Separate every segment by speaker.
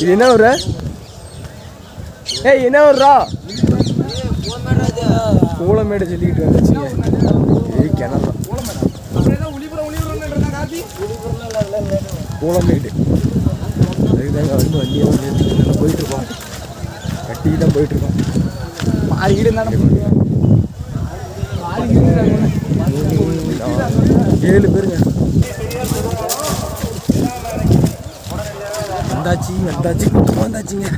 Speaker 1: இது என்ன ஊரு? ஏய் என்ன ஊர்ரா கூலமேடு சொல்லிக்கிட்டு வந்துச்சுங்க ஏய் கிணறு கூலமேடு. அதுதாங்க வந்து வண்டியை வந்து போயிட்டு இருக்கோம். கட்டிக்கு தான் போயிட்டு இருக்கோம். ஏழு பேருங்க. வந்தாச்சு வந்தாச்சு கூட்டு வந்தாச்சுங்க.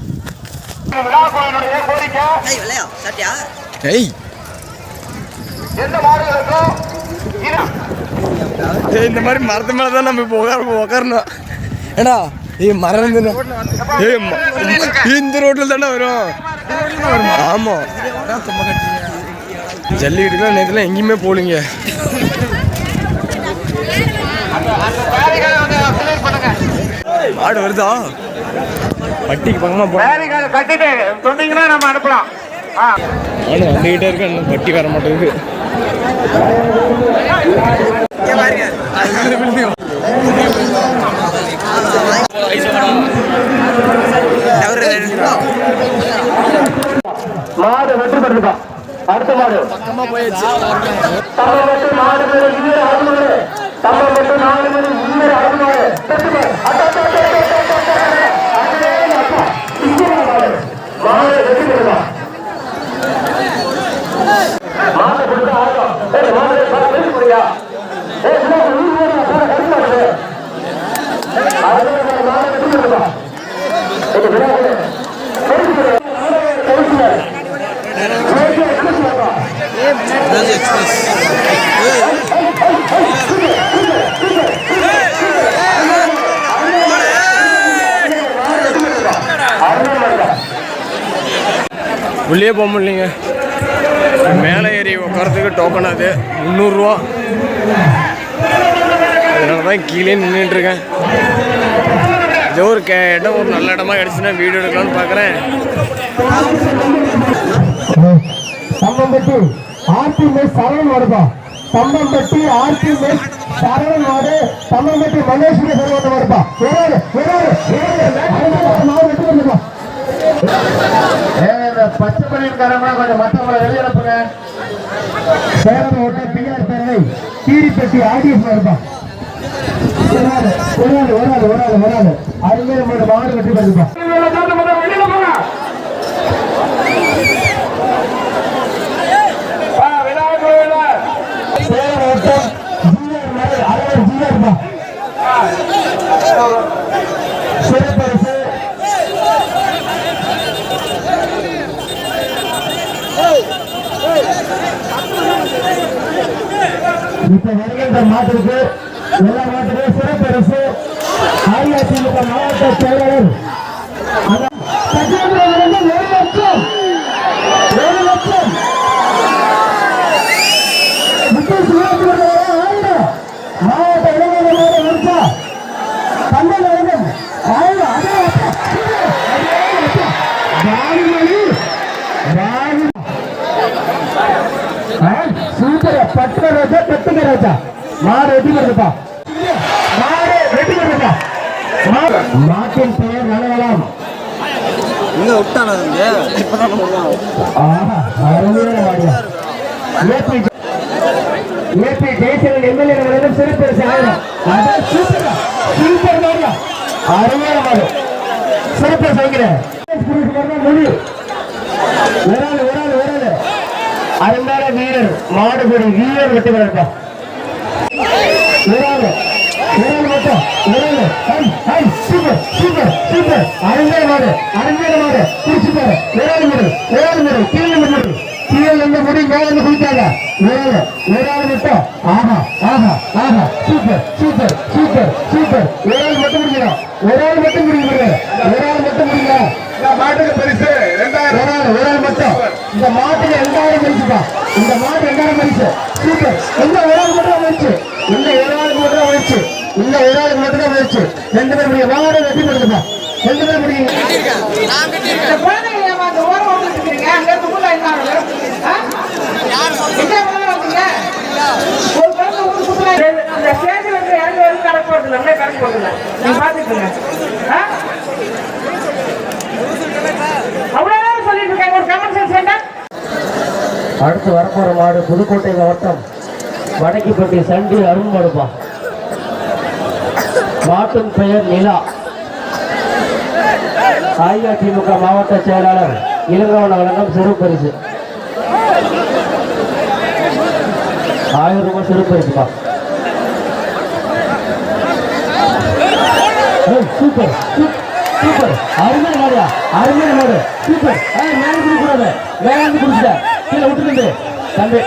Speaker 2: ஏய்.
Speaker 1: இந்த மாதிரி மரத்து மேலே தான் நம்ம இப்போ உட்கார உட்காரணும் ஏடா ஏய் மரம் ஏய் ம- இந்த ரோட்டில் தானே வரும். ஆமாம் ஜல்லிக்கட்டுலாம் நேற்றுலாம் எங்கேயுமே போகலீங்க. மாடு வருதா? பட்டிக்கு பக்கமாக போ.
Speaker 3: கட்டிட்டு. சொன்னீங்கன்னா நம்ம அனுப்பலாம்.
Speaker 1: இன்னும் பட்டி வர மாட்டேங்குது.
Speaker 3: மாடு வெற்றி பெற்றிருக்கா. அடுத்த மாடு. நாலு அறுபது மணி தம்மம் வெட்டு நாலு மணி இன்னொரு அறுபது மணி வெற்றி பெறு. அட்டா, அட்டா, அட்டா, அட்டா, அட்டா, அட்டா, அட்டா. அடே அப்பா. இங்கே மாடு. மாடு வெற்றி பெறுதா மாடு கொடுத்தா ஆகும் ஏய் மாடு மாடு வெற்றி பெறியா ஏய் சும்மா ஒரு ஊர் ஊரா போற கறி மாடு அது மாடு வெற்றி பெறுதா இது விளையாடு வெற்றி பெறு. வெற்றி பெறு.
Speaker 1: உள்ளே போக முடியலைங்க. மேலே ஏறி உட்காரத்துக்கு டோக்கன் அது முந்நூறுரூவா அதனால தான் கீழே நின்றுட்டுருக்கேன் ஏதோ ஒரு கே இடம் ஒரு நல்ல இடமா கிடச்சுன்னா வீடியோ எடுக்கலாம்னு பார்க்குறேன்
Speaker 3: தம்பம்பட்டி ஆர்டி மெஸ் சரவணன் மாடுப்பா தம்மம்பட்டி ஆர்டி மெஸ் சரவணன் மாடு தம்பம்பட்டி மல்லேஸ்வரி சரவணன் மாடுப்பா ஒரு ஒரு மாடு வெட்டி வந்துப்பா பச்சை பணியன்காரங்க கொஞ்சம் மற்றவங்களை வெளியிடப்புங்க சேலம் ஓட்ட பிஆர் பேரவை கீரிப்பட்டி ஆடிஎஃப் மாடுப்பா ஒரு ஆள் ஒரு ஆள் ஒரு ஆள் ஒரு ஆள். ஒரு மாடு மாடு வெட்டி வந்துப்பா வெளியில போங்க சேலம் ஓட்டம் ஜிஆர் மாடு அறுபது ஜிஆர் பா சிறப்பரசு இப்ப வருகின்ற மாட்டிற்கு எல்லா மாட்டுக்கும் சிறப்பரசு அஇஅதிமுக மாவட்ட செயலாளர் அந்த- கஜேந்திரனிலிருந்து ஒரு லட்சம் ஒரு லட்சம் முக்கிய சுகாதார ஆயிரம் மாவட்ட இளைஞர்களோட முடிச்சா தந்தை வழங்கும் ஆயிரம் அதே அப்பா. அதே அப்பா. ராணிமணி ராணி சூப்பர் பட்டு ராஜா கட்டுங்க ராஜா மாடு வெட்டி வருதுப்பா மாடு வெட்டி வருதுப்பா மாடு. மாட்டின் பெயர் நலவலாம்
Speaker 2: இங்க விட்டானா இப்பதான்
Speaker 3: ஆஹா அருமையான மாடு. ஏபி ஏபி ஜெயசீலன் எம்எல்ஏ அவர்களிடம் சிறப்பு அதான் சூப்பர் சூப்பர் மாடு. அருமையான மாடு. சிறப்பு செய்கிறேன் மொழி. ஒரு ஆள் ஒரு ஆள் ஒரு ஆள். அருமையான வீரர் மாடுபடி வீரர் வெட்டி வரப்பா மட்டும் ஒரு சூப்பர் சூப்பர் சூப்பர் அருமையான மாடு அருமையான மாடு குடிச்சு பாரு. ஒரு முடி முடி கீழே முடி கீழே இருந்து முடி மேல இருந்து குடிக்காங்க ஒரு ஆள் மட்டும் ஆஹா ஆஹா ஆஹா. சூப்பர் சூப்பர் சூப்பர் சூப்பர் ஒரு மட்டும் முடிக்கிறோம் ஒரு மட்டும் முடிக்கிறோம் ஒரு மட்டும் முடிக்கிறோம்
Speaker 4: மாட்டுக்கு பரிசு ரெண்டாயிரம்
Speaker 3: ஒரு ஆள் ஒரு ஆள் மட்டும் இந்த மாட்டுக்கு ரெண்டாயிரம் பரிசுப்பா இந்த மாட்டு ரெண்டாயிரம் பரிசு. சூப்பர். இந்த ஒரு ஆள் மட்டும் தான் பரிசு இந்த ஒரு ஆளுக்கு மட்டும் பரிசு இந்த ஒரு ஆளுக்கு மட்டும் தான் பரிசு ரெண்டு பேர் முடியும் வாங்க வெட்டி கொடுத்துப்பா ரெண்டு பேர் முடியும்
Speaker 5: இந்த குழந்தைங்க ஏமாந்து ஓரம் ஓட்டிட்டு இருக்கீங்க அங்க இருந்து உள்ள என்ன ஆகுது? ஆ? எங்க ஓரம் ஓட்டுங்க? ஒரு குழந்தை ஊரு சுத்துறா. அந்த ஸ்டேஜ் வந்து இறங்கி வரைக்கும் கடக்க போறது இல்லை, அப்படியே கடக்க போறது இல்லை. நீங்க பாத்துக்கோங்க. ஆ?
Speaker 3: அடுத்து வரப்போற மாடு புதுக்கோட்டை மாவட்டம் வடக்கிப்பட்டி சண்டி அருண் மாடுப்பா மாட்டின் பெயர் நிலா. அஇஅதிமுக மாவட்ட செயலாளர் இளங்கவன வழங்கும் சிறு பரிசு. ஆயிரம் ரூபாய் சிறு பரிசுப்பா. Super super. அருமையான மாடியா அருமையான மாடு. சூப்பர். ஏய், மேல இருந்து கூடாது. குடிச்சிட்ட கீழே விட்டுருந்து தம்பி.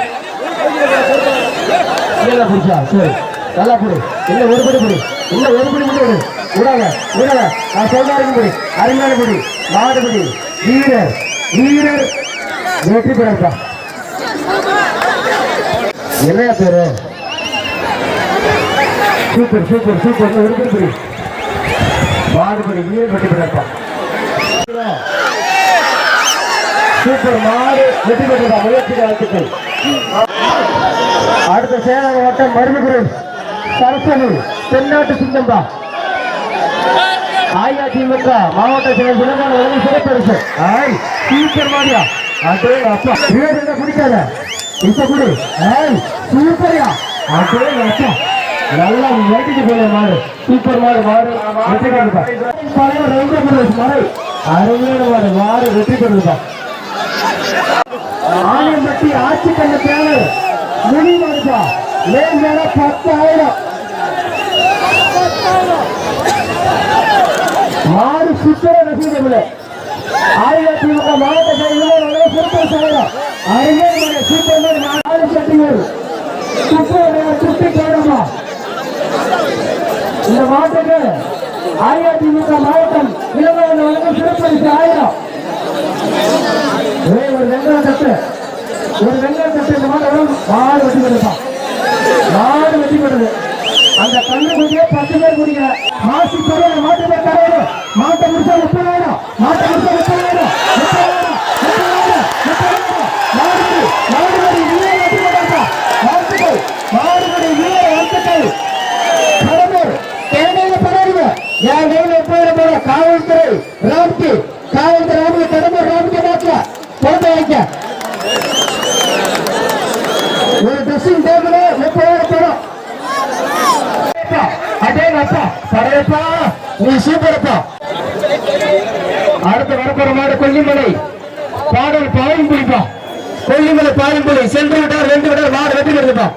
Speaker 3: கீழே சரி. நல்லா குடி இல்ல ஒரு படி குடி இல்ல ஒரு படி மட்டும் விடு விடாத விடாத. நான் சொல்றாரு படி. அருமையான படி. மாடு வீரர். வீரர். வெற்றி பெறப்பா. என்னையா பேரு? Super super super. ஒரு படி மாடுபடி வீரர் வெற்றி பெறப்பா. சூப்பர் மாடு வெற்றி பெற்றதா? முயற்சி வாழ்த்துக்கள் அடுத்த சேலம் மாவட்டம் மருமபுரம் சரஸ்வதி தென்னாட்டு சிங்கம்பா அஇஅதிமுக மாவட்ட செயலர் சிலங்கான உதவி சிறப்பரிசு. ஆய் சூப்பர் மாடியா? அதே அப்பா. வீடு என்ன பிடிக்காத இப்ப குடி. ஆய் சூப்பரியா? அதே அப்பா. நல்லா வேட்டிக்கு போன மாடு. சூப்பர் மாடு மாடு. வெற்றி பெறுதா? பழைய ரயில்வே பிரதேச மாடு. அருமையான மாடு. மாடு வெற்றி பெறுதா? ஆலயம்பட்டி ஆட்சி கண்ட தேவர் முடிவெடுப்பா லேசான பத்தாயிரம். ஆறு சுத்தர ரசீதமில்ல அஇஅதிமுக மாவட்ட செயலாளர் சிறப்பு செயலர் அறிஞர் சூப்பர் நாலு செட்டிகள். சுத்தர சுத்தி கேடமா இந்த மாவட்டத்தில் அஇஅதிமுக மாவட்டம் இளமையான சிறப்பு ஆயிரம் ஒரே ஒரு வெங்காய தட்டு ஒரு வெங்காய தட்டு இந்த மாதிரி வரும் மாடு வெட்டி கொடுப்பா மாடு வெட்டி கொடுது அந்த கண்ணு குடியே பத்து பேர் குடிக்கிற மாசி பெரிய மாட்டு பேர் தரையிடும் மாட்டை முடிச்சா முப்பதாயிரம் மாட்டை முடிச்சா முப்பதாயிரம் காவல்துறை ராம்கி காவல்துறை ராமி கடம்பூர் ராம்கி மாற்ற போட்டு வைக்க ஒரு ட்ரெஸ்ஸிங் டேபிள் முப்பதாயிரம் படம். அப்பா படையப்பா நீ சூப்பரப்பா. அடுத்து வரப்போற மாடு கொல்லிமலை. பாடல் பாயும் புலிப்பா. கொல்லிமலை பாயும் புலி. சென்று விட்டார் ரெண்டு விட்டார் மாடு வெட்டி வருதுப்பா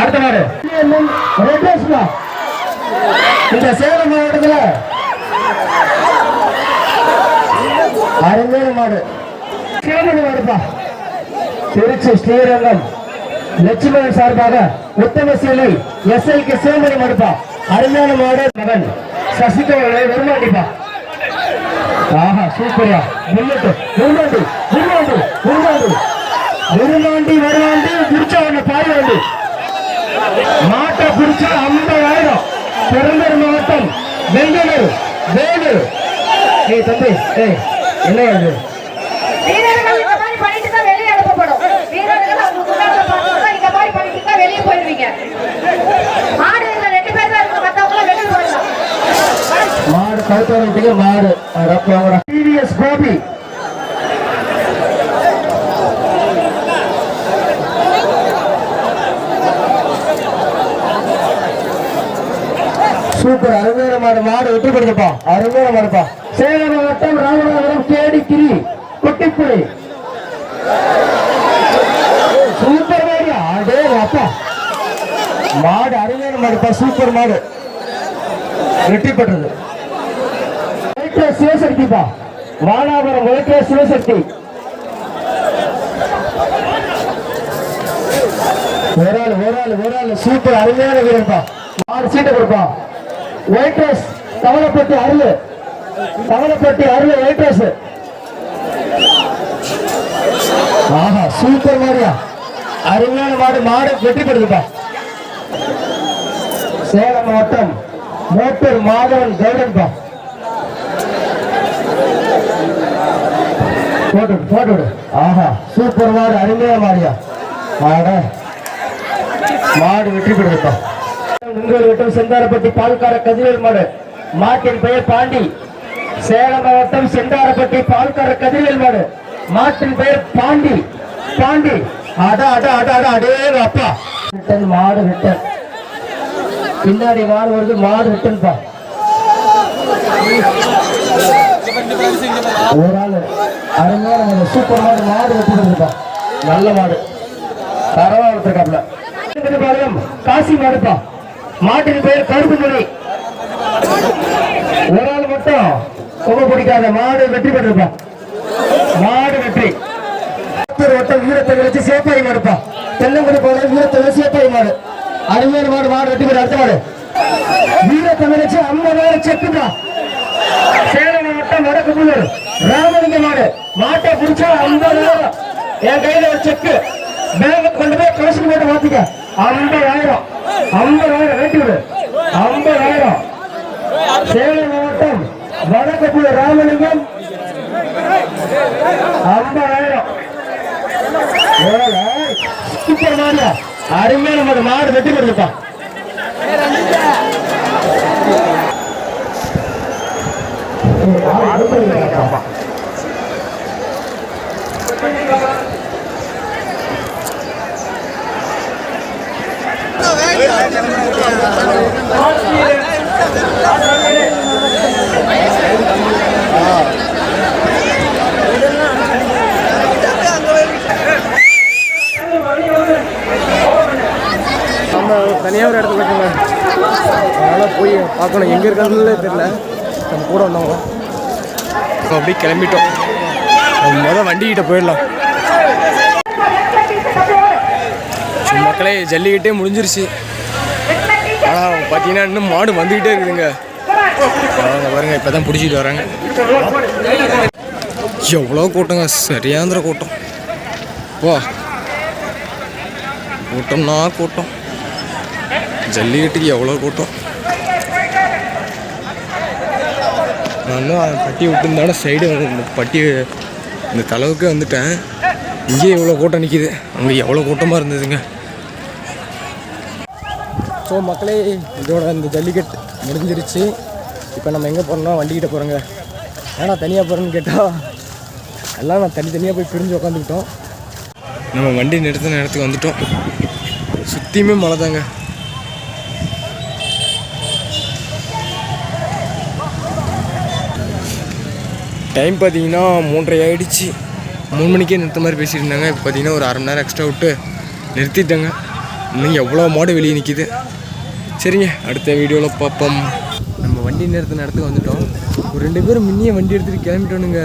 Speaker 3: அடுத்த மாடு. ரெட்டேஸ்பா இந்த சேலம் மாவட்டத்துல அருமையான மாடு. சேலம் மாடுப்பா. திருச்சி ஸ்ரீரங்கம். லட்சுமணன் சார்பாக உத்தம சீலை எஸ் ஐ சிவமணி மாடுப்பா. அருமையான மாடு மகன். சசிகலை உருமாண்டிப்பா ஆஹா சூப்பரா புல்லட்டு உருமாண்டி உருமாண்டி உருமாண்டி உருமாண்டி வருவாண்டி பிடிச்சா ஒண்ணு பாய் வண்டி. மாட்டை பிடிச்சா ஐம்பதாயிரம். பெருந்தர் மாவட்டம் வெங்கலூர் வேலு ஏய் தம்பி ஏய் என்ன அது
Speaker 5: வீரர்கள் இந்த மாதிரி பண்ணிட்டு தான் வெளியே அனுப்பப்படும். வீரர்கள் அவங்க முன்னாடி பார்த்தா இந்த மாதிரி பண்ணிட்டு தான் வெளியே போயிருவீங்க மாடு இதுல ரெண்டு பேர் தான் இருக்கு மத்தவங்க வெளியே போயிடலாம்.
Speaker 3: மாடு கவுத்தவரத்துக்கு மாடு. டிவிஎஸ் கோபி. சூப்பர் அருமையான மாடு. மாடு வெற்றி கொடுக்கப்பா அருமையான மாடுப்பா. சேலம் மாவட்டம் ராமநாதபுரம் கேடிக்கிரி குட்டிப்புலி சூப்பர் மாடியா அடே அப்பா மாடு அருமையான மாடுப்பா சூப்பர் மாடு. வெற்றி பெற்றது. சிவசக்திப்பா மானாபுரம் உழைக்கிற சிவசக்தி. ஒரு ஆள் ஒரு ஆள் ஒரு ஆள். சூப்பர் அருமையான வீரர்ப்பா ஆறு சீட்டை கொடுப்பா. White rice Thavalapatti Arul. Thavalapatti Arul white rice ஆஹா சூப்பர் மாடியா. அருமையான மாடு மாடு வெற்றி பெறுதுப்பா சேலம் மாவட்டம் மூட்டூர் மாதவன் கௌரன்பா போட்டு போட்டு ஆஹா சூப்பர் மாடு அருமையான மாடியா. மாட. மாடு வெற்றி பெறுதுப்பா உங்கள் வட்டம் செந்தாரப்பட்டி பால்கார கதிரேல் மாடு. மாட்டின் பெயர் பாண்டி. சேலம் மாவட்டம் செந்தாரப்பட்டி பால்கார கதிரியல் மாடு. மாட்டின் பெயர் பாண்டி. பாண்டி. அட அட அட அட அடே அப்பா மாடு விட்டன். பின்னாடி மாடு வருது மாடு ரிட்டன் பா ஒரு ஆள் அருமையான நம்ம சூப்பர் மாடு மாடு வெட்டிருப்பா நல்ல மாடு. தரவா எடுத்திருக்காப்ல காசி மாடுப்பா. மாட்டின் பெயர் கருப்பு முறை ஒரு ஆள் மட்டும் ரொம்ப பிடிக்காத மாடு வெற்றி பெற்றிருப்பா. மாடு வெற்றி. பத்து வீரத்தை வச்சு சேப்பாய் மாடுப்பா. தென்னங்குடி போல வீரத்தை வச்சு சேப்பாய் மாடு. அருமையான மாடு மாடு வெற்றி பெற அடுத்த மாடு. வீரத்தை வச்சு ஐம்பதாயிரம் செக்குண்டா சேலம் மாவட்டம் வடக்கு புல்லூர் ராமலிங்க மாடு. மாட்டை பிடிச்சா ஐம்பதாயிரம். என் கையில ஒரு செக்கு. பேங்க் கொண்டு போய் கலெக்ஷன் போட்டு மாத்திக்க. ஐம்பதாயிரம். ஐம்பதாயிரம் வெட்டி விடு ஐம்பதாயிரம். சேலம் மாவட்டம் வடக்கு புல்லூர் ராமலிங்கம். ஐம்பதாயிரம். சூப்பர் மாடியா அருமையான மாடு மாடு வெட்டி கொடுப்பா
Speaker 1: அடுப்பா தனியாக ஒரு இடத்துல இருக்கோங்க அதனால் போய் பார்க்கணும். எங்கே இருக்காங்களே தெரியல. நம்ம கூட வந்தவங்க. இப்போ அப்படியே கிளம்பிட்டோம். மொதல் வண்டிக்கிட்ட போயிடலாம். மக்களே ஜல்லிக்கிட்டே முடிஞ்சிருச்சு. ஆனால் பார்த்தீங்கன்னா இன்னும் மாடு வந்துக்கிட்டே இருக்குதுங்க. பாருங்க இப்போ தான் பிடிச்சிட்டு வராங்க. எவ்வளோ கூட்டங்க. சரியாந்திர கூட்டம். வா. கூட்டம்னா கூட்டம். ஜல்லிக்கட்டுக்கு எவ்வளோ கூட்டம்? நான் இன்னும் பட்டி விட்டுருந்தாலும் சைடு இந்த பட்டி இந்த தளவுக்கு வந்துட்டேன். இங்கேயே எவ்வளோ கூட்டம் நிற்கிது அங்கே எவ்வளோ கூட்டமாக இருந்ததுங்க. ஸோ மக்களே இதோட இந்த ஜல்லிக்கட்டு முடிஞ்சிருச்சு. இப்போ நம்ம எங்கே போகிறோம்னா வண்டிக்கிட்ட போகிறோங்க ஏன்னா தனியாக போகிறேன்னு கேட்டால் எல்லாம் நான் தனித்தனியாக போய் பிரிஞ்சு உட்காந்துக்கிட்டோம் நம்ம வண்டி நிறுத்தின இடத்துக்கு வந்துட்டோம். சுற்றியுமே மழை தாங்க டைம் பார்த்தீங்கன்னா மூன்றரை ஆகிடுச்சு மூணு மணிக்கே நிறுத்த மாதிரி பேசியிருந்தாங்க இப்போ பார்த்தீங்கன்னா ஒரு அரை மணி நேரம் எக்ஸ்ட்ரா விட்டு நிறுத்திட்டாங்க. இன்னும் எவ்வளோ மாடு வெளியே நிற்கிது சரிங்க அடுத்த வீடியோவில் பார்ப்போம். நம்ம வண்டி நிறுத்தின இடத்துக்கு வந்துட்டோம். ஒரு ரெண்டு பேரும் முன்னியே வண்டி எடுத்துகிட்டு கிளம்பிட்டோனுங்க.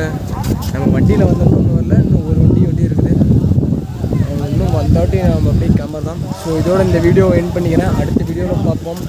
Speaker 1: நம்ம வண்டியில் வந்தோம்னு வரல. இன்னும் ஒரு வண்டி வண்டி இருக்குது. இன்னும் வந்தாட்டி நம்ம அப்படியே கிளம்பலாம் ஸோ இதோட இந்த வீடியோ என் பண்ணிக்கிறேன். அடுத்த வீடியோவில் பார்ப்போம்.